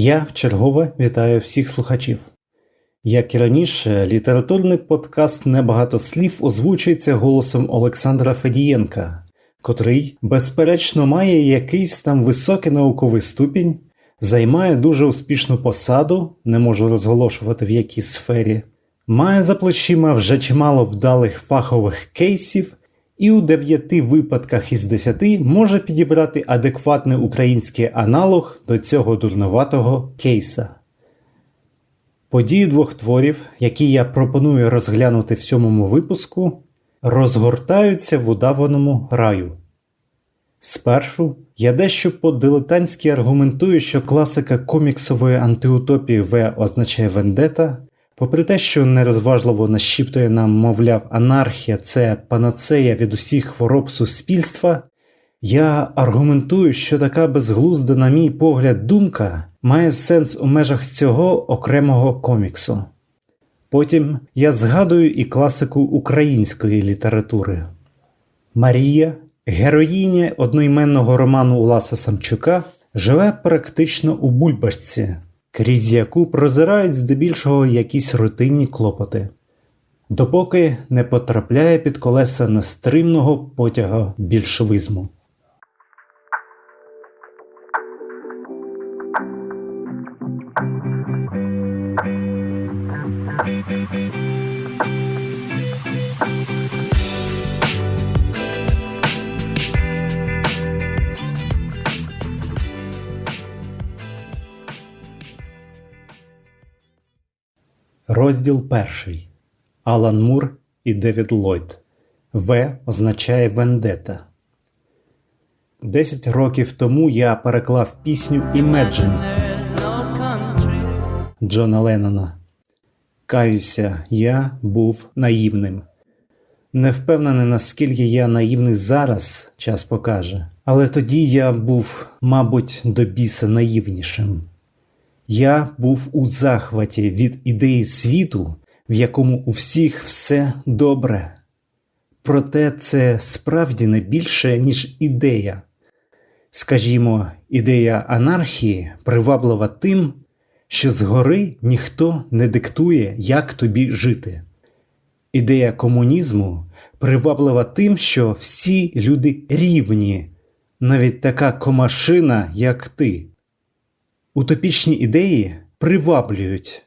Я вчергове вітаю всіх слухачів. Як і раніше, літературний подкаст Небагато слів озвучується голосом Олександра Федієнка, котрий, безперечно, має якийсь там високий науковий ступінь, займає дуже успішну посаду, не можу розголошувати в якій сфері, має за плечима вже чимало вдалих фахових кейсів і у 9 випадках із 10 може підібрати адекватний український аналог до цього дурноватого кейса. Події двох творів, які я пропоную розглянути в сьомому випуску, розгортаються в удаваному раю. Спершу я дещо по-дилетантськи аргументую, що класика коміксової антиутопії В означає вендета Попри те, що нерозважливо нашіптує нам, мовляв, анархія це панацея від усіх хвороб суспільства, я аргументую, що така безглузда, на мій погляд, думка має сенс у межах цього окремого коміксу. Потім я згадую і класику української літератури. Марія, героїня одноіменного роману Уласа Самчука, живе практично у бульбашці крізь яку прозирають здебільшого якісь рутинні клопоти, допоки не потрапляє під колеса нестримного потяга більшовизму. Розділ перший Алан Мур і Девід Ллойд. В означає Вендета. Десять років тому я переклав пісню Imagine Джона Леннона. Каюся, я був наївним. Не впевнений, наскільки я наївний зараз, час покаже. Але тоді я був, мабуть, до біса наївнішим. Я був у захваті від ідеї світу, в якому у всіх все добре. Проте це справді не більше, ніж ідея. Скажімо, ідея анархії приваблива тим, що згори ніхто не диктує, як тобі жити. Ідея комунізму приваблива тим, що всі люди рівні, навіть така комашина, як ти. Утопічні ідеї приваблюють,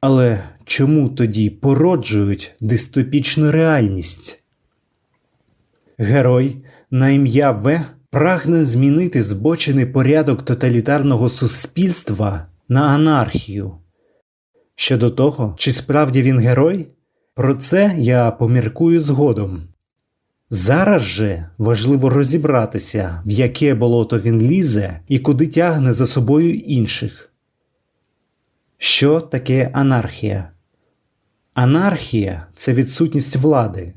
але чому тоді породжують дистопічну реальність? Герой на ім'я В прагне змінити збочений порядок тоталітарного суспільства на анархію. Щодо того, чи справді він герой, про це я поміркую згодом. Зараз же важливо розібратися, в яке болото він лізе і куди тягне за собою інших. Що таке анархія? Анархія це відсутність влади,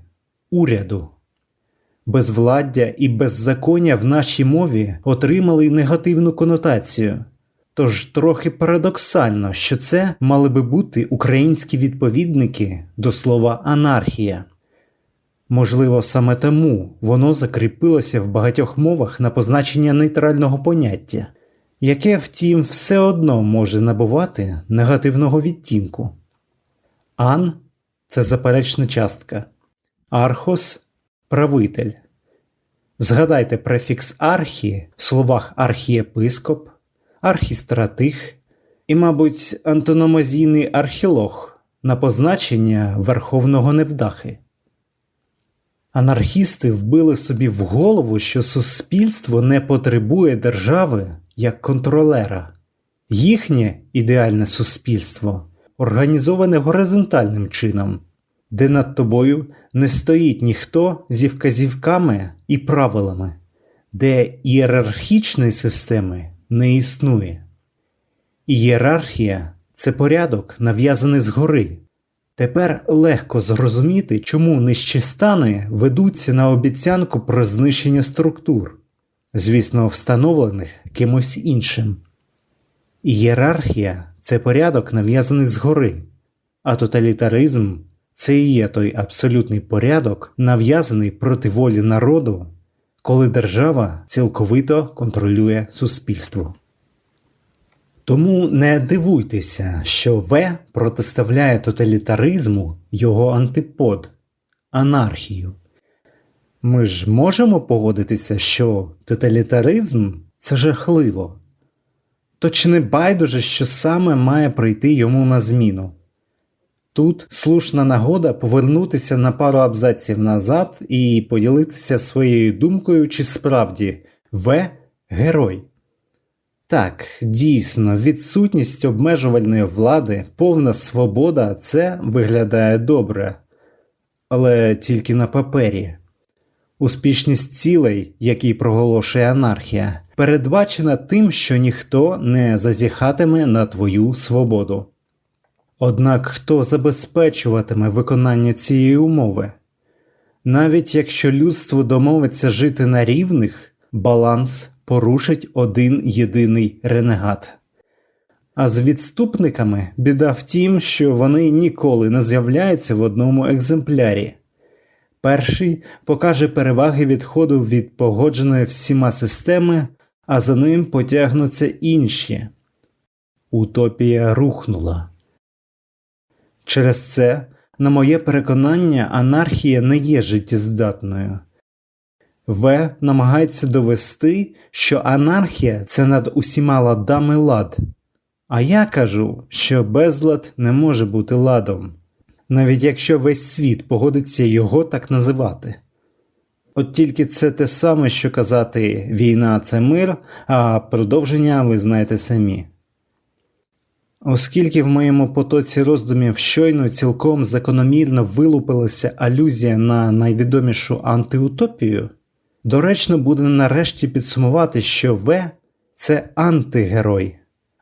уряду. Безвладдя і беззаконня в нашій мові отримали негативну конотацію. Тож трохи парадоксально, що це мали би бути українські відповідники до слова анархія. Можливо, саме тому воно закріпилося в багатьох мовах на позначення нейтрального поняття, яке, втім, все одно може набувати негативного відтінку. Ан це заперечна частка, архос правитель. Згадайте префікс архі в словах архієпископ, архістратих і, мабуть, антономазійний архілог на позначення верховного невдахи. Анархісти вбили собі в голову, що суспільство не потребує держави як контролера. Їхнє ідеальне суспільство організоване горизонтальним чином, де над тобою не стоїть ніхто зі вказівками і правилами, де ієрархічної системи не існує. Ієрархія це порядок, нав'язаний згори. Тепер легко зрозуміти, чому нижчі стани ведуться на обіцянку про знищення структур, звісно, встановлених кимось іншим. Ієрархія це порядок нав'язаний згори, а тоталітаризм це і є той абсолютний порядок, нав'язаний проти волі народу, коли держава цілковито контролює суспільство. Тому не дивуйтеся, що В протиставляє тоталітаризму його антипод анархію. Ми ж можемо погодитися, що тоталітаризм це жахливо. То чи не байдуже, що саме має прийти йому на зміну? Тут слушна нагода повернутися на пару абзаців назад і поділитися своєю думкою, чи справді В герой. Так, дійсно, відсутність обмежувальної влади, повна свобода це виглядає добре, але тільки на папері. Успішність цілей, які проголошує анархія, передбачена тим, що ніхто не зазіхатиме на твою свободу. Однак хто забезпечуватиме виконання цієї умови? Навіть якщо людство домовиться жити на рівних, баланс порушить один єдиний ренегат. А з відступниками біда в тім, що вони ніколи не з'являються в одному екземплярі. Перший покаже переваги відходу від погодженої всіма системи, а за ним потягнуться інші. Утопія рухнула. Через це, на моє переконання, анархія не є життєздатною. В намагається довести, що анархія це над усіма ладами лад. А я кажу, що безлад не може бути ладом, навіть якщо весь світ погодиться його так називати. От тільки це те саме, що казати війна це мир, а продовження ви знаєте самі. Оскільки в моєму потоці роздумів щойно цілком закономірно вилупилася алюзія на найвідомішу антиутопію, доречно буде нарешті підсумувати, що В це антигерой,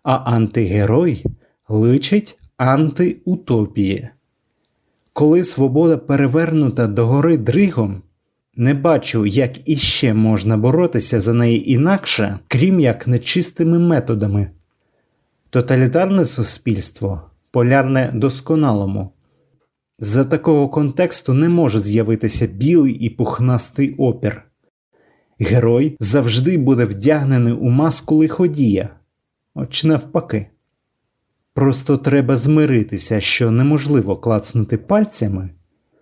а антигерой личить антиутопії. Коли свобода перевернута догори дригом, не бачу, як іще можна боротися за неї інакше, крім як нечистими методами. Тоталітарне суспільство полярне досконалому. За такого контексту не може з'явитися білий і пухнастий опір. Герой завжди буде вдягнений у маску лиходія, от чи навпаки. Просто треба змиритися, що неможливо клацнути пальцями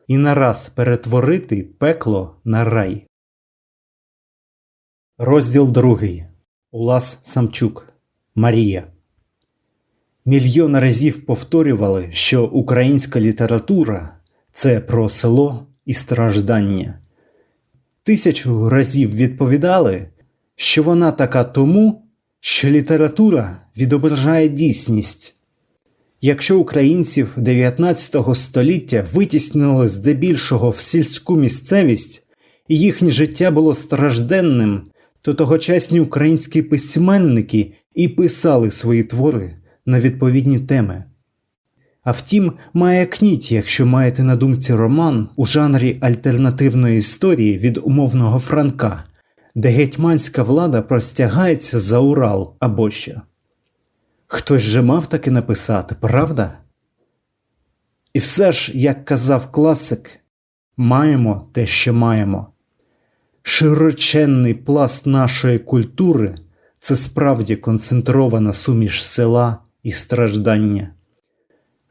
і нараз перетворити пекло на рай. Розділ другий Улас Самчук Марія. Мільйон разів повторювали, що українська література це про село і страждання. Тисячу разів відповідали, що вона така тому, що література відображає дійсність. Якщо українців 19 століття витіснили здебільшого в сільську місцевість, і їхнє життя було стражденним, то тогочасні українські письменники і писали свої твори на відповідні теми. А втім, має кніть, якщо маєте на думці роман у жанрі альтернативної історії від умовного Франка, де гетьманська влада простягається за Урал або що. Хтось же мав таки написати, правда? І все ж, як казав класик, маємо те, що маємо. Широченний пласт нашої культури це справді концентрована суміш села і страждання.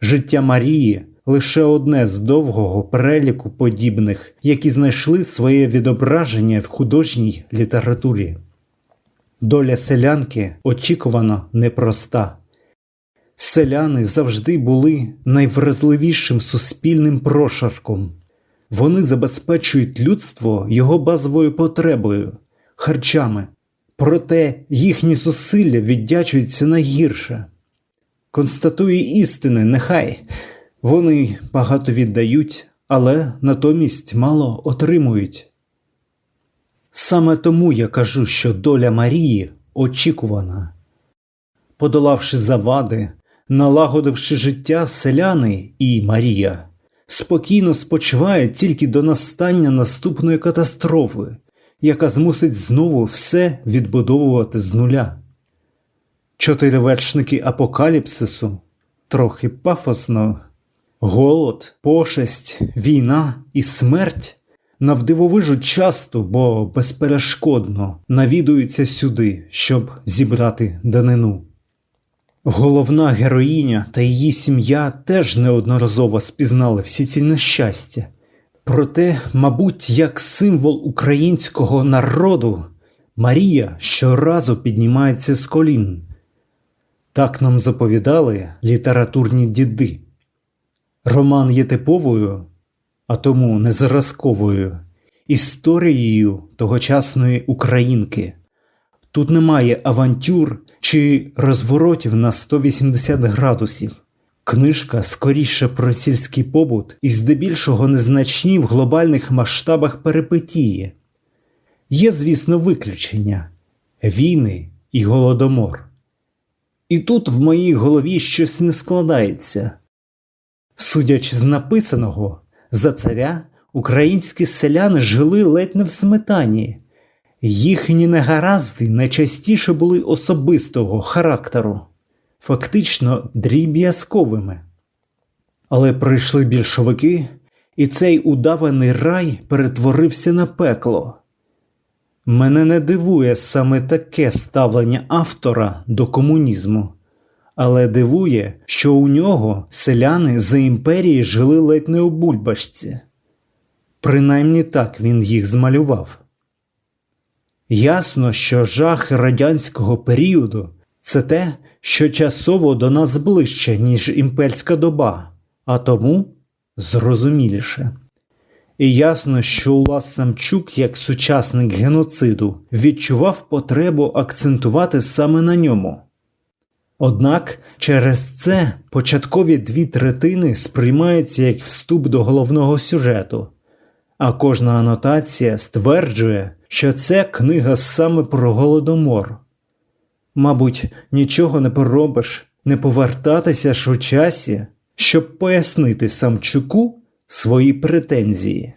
Життя Марії лише одне з довгого переліку подібних, які знайшли своє відображення в художній літературі. Доля селянки очікувано непроста. Селяни завжди були найвразливішим суспільним прошарком. Вони забезпечують людство його базовою потребою, харчами, проте їхні зусилля віддячуються найгірше. Констатує істини, нехай вони багато віддають, але натомість мало отримують. Саме тому я кажу, що доля Марії очікувана. Подолавши завади, налагодивши життя селяни і Марія, спокійно спочивають тільки до настання наступної катастрофи, яка змусить знову все відбудовувати з нуля. Чотири вершники апокаліпсису трохи пафосно, голод, пошесть, війна і смерть навдивовижу часто, бо безперешкодно навідуються сюди, щоб зібрати данину. Головна героїня та її сім'я теж неодноразово спізнали всі ці нещастя. Проте, мабуть, як символ українського народу, Марія щоразу піднімається з колін. Так нам заповідали літературні діди. Роман є типовою, а тому не зразковою, історією тогочасної українки. Тут немає авантюр чи розворотів на 180 градусів. Книжка скоріше про сільський побут і здебільшого незначні в глобальних масштабах перипетії. Є, звісно, виключення війни і голодомор. І тут в моїй голові щось не складається. Судячи з написаного, за царя українські селяни жили ледь не в сметані. Їхні негаразди найчастіше були особистого характеру, фактично дріб'язковими. Але прийшли більшовики, і цей удаваний рай перетворився на пекло. Мене не дивує саме таке ставлення автора до комунізму, але дивує, що у нього селяни за імперії жили ледь не у бульбашці. Принаймні так він їх змалював. Ясно, що жахи радянського періоду це те, що часово до нас ближче, ніж імперська доба, а тому зрозуміліше. І ясно, що Улас Самчук, як сучасник геноциду, відчував потребу акцентувати саме на ньому. Однак через це початкові дві третини сприймаються як вступ до головного сюжету, а кожна анотація стверджує, що це книга саме про голодомор. Мабуть, нічого не поробиш, не повертатися ж у часі, щоб пояснити Самчуку свої претензії.